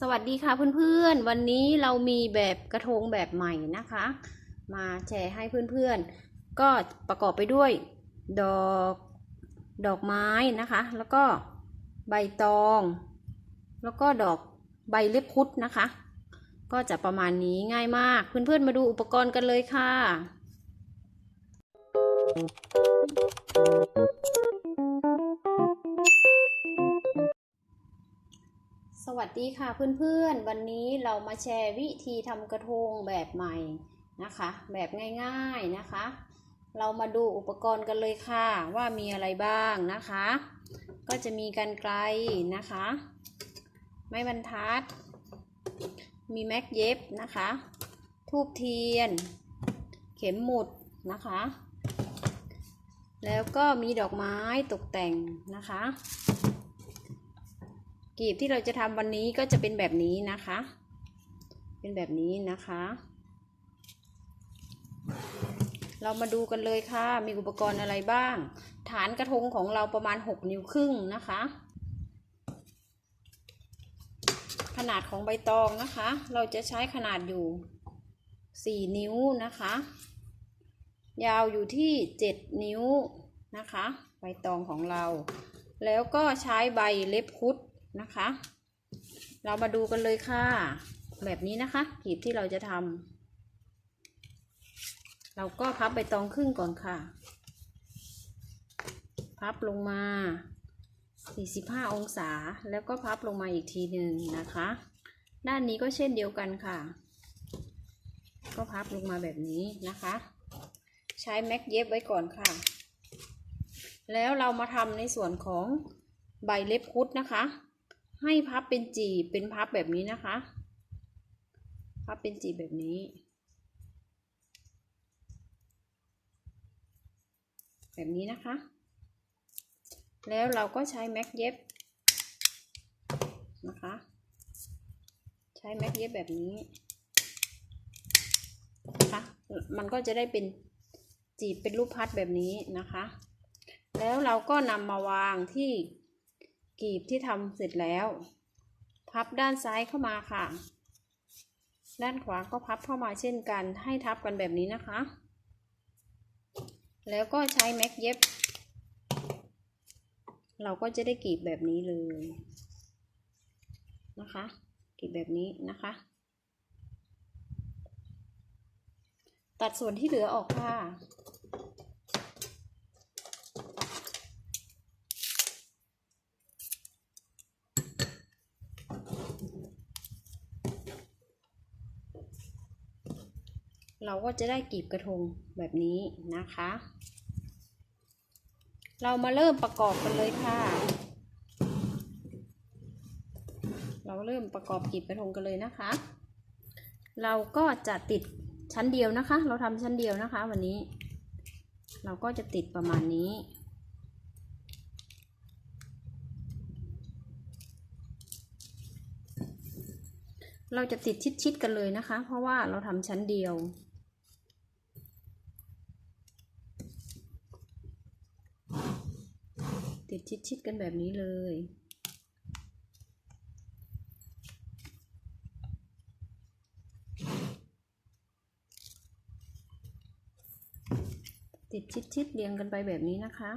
สวัสดีค่ะเพื่อนๆ วันนี้เรามีแบบกระทงแบบใหม่นะคะ มาแชร์ให้เพื่อนๆ ก็ประกอบไปด้วย ดอกดอกไม้นะคะ แล้วก็ใบตอง แล้วก็ดอกใบเล็บพุดนะคะ ก็จะประมาณนี้ง่ายมากเพื่อนๆ มาดูอุปกรณ์กันเลยค่ะ วัสดีค่ะเพื่อนๆ วันนี้เรามาแชร์วิธีทำกระทงแบบใหม่นะคะ แบบง่ายๆนะคะ เรามาดูอุปกรณ์กันเลยค่ะ ว่ามีอะไรบ้างนะคะ ก็จะมีกันไกลนะคะ ไม้บรรทัด มีแม็กเย็บนะคะ ทูบเทียน เข็มหมุดนะคะ แล้วก็มีดอกไม้ตกแต่งนะคะ กีบที่เราจะทำวันนี้ก็จะเป็นแบบนี้นะคะ เป็นแบบนี้นะคะ เรามาดูกันเลยค่ะ มีอุปกรณ์อะไรบ้าง ฐานกระทงของเราประมาณ 6 นิ้วครึ่งนะคะ ขนาดของใบตองนะคะ เราจะใช้ขนาดอยู่ 4 นิ้วนะคะ ยาวอยู่ที่ 7 นิ้วนะคะ ใบตองของเรา แล้วก็ใช้ใบเล็บคุด นะคะ เรามาดูกันเลยค่ะ แบบนี้นะคะกีบที่เราจะทำเราก็พับใบตองครึ่งก่อนค่ะ พับลงมา 45 องศาแล้วก็พับลงมาอีกทีหนึ่งนะคะ ด้านนี้ก็เช่นเดียวกันค่ะ ก็พับลงมาแบบนี้นะคะ ใช้แม็กเย็บไว้ก่อนค่ะ แล้วเรามาทำในส่วนของใบเล็บคุดนะคะ ให้พับเป็นจีบเป็นพับแบบนี้นะคะ พับเป็นจีบแบบนี้ แบบนี้นะคะ แล้วเราก็ใช้แม็กเย็บนะคะ ใช้แม็กเย็บแบบนี้นะคะมันก็จะได้เป็นจีบเป็นรูปพัดแบบนี้นะคะ แล้วเราก็นำมาวางที่ กีบที่ทำเสร็จแล้ว พับด้านซ้ายเข้ามาค่ะ ด้านขวาก็พับเข้ามาเช่นกัน ให้ทับกันแบบนี้นะคะ แล้วก็ใช้แม็กเย็บ เราก็จะได้กีบแบบนี้เลยนะคะ กีบแบบนี้นะคะ ตัดส่วนที่เหลือออกค่ะ เราก็จะได้กีบกระทงแบบนี้นะคะ เรามาเริ่มประกอบกันเลยค่ะ เราเริ่มประกอบกีบกระทงกันเลยนะคะ เราก็จะติดชั้นเดียวนะคะ เราทำชั้นเดียวนะคะ วันนี้ เราก็จะติดประมาณนี้เราจะติดชิดๆกันเลยนะคะ เพราะว่าเราทำชั้นเดียว ติด ชิดๆกันแบบนี้เลย ติดชิดๆเรียงกันไปแบบนี้นะคะ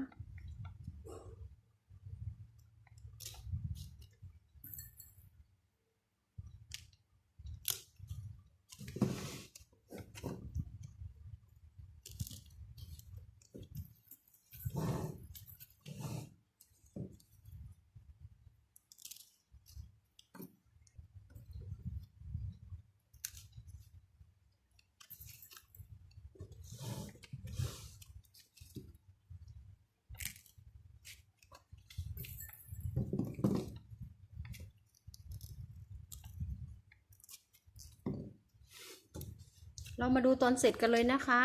เรามาดูตอนเสร็จกันเลยนะคะ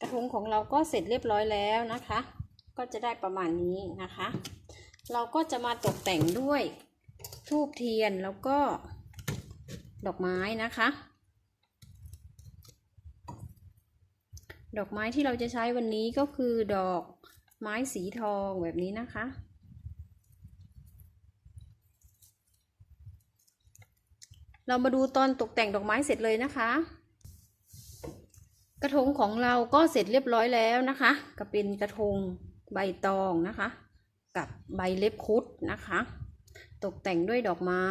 กระทงของเราก็เสร็จเรียบร้อยแล้วนะคะ ก็จะได้ประมาณนี้นะคะ เราก็จะมาตกแต่งด้วยทูบเทียนแล้วก็ดอกไม้นะคะ ดอกไม้ที่เราจะใช้วันนี้ก็คือดอกไม้สีทองแบบนี้นะคะ เรามาดูตอนตกแต่งดอกไม้เสร็จเลยนะคะ กระทงของเราก็เสร็จเรียบร้อยแล้วนะคะ ก็เป็นกระทง ใบตองนะคะ กับใบเล็บคุดนะคะ ตกแต่งด้วยดอกไม้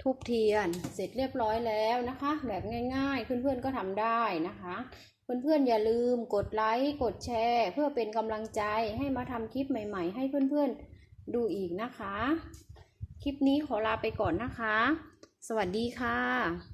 ทูบเทียนเสร็จเรียบร้อยแล้วนะคะ แบบง่ายๆ เพื่อนๆก็ทำได้นะคะ เพื่อนๆอย่าลืมกดไลค์กดแชร์ เพื่อเป็นกำลังใจให้มาทำคลิปใหม่ๆ ให้เพื่อนๆดูอีกนะคะ คลิปนี้ขอลาไปก่อนนะคะ สวัสดีค่ะ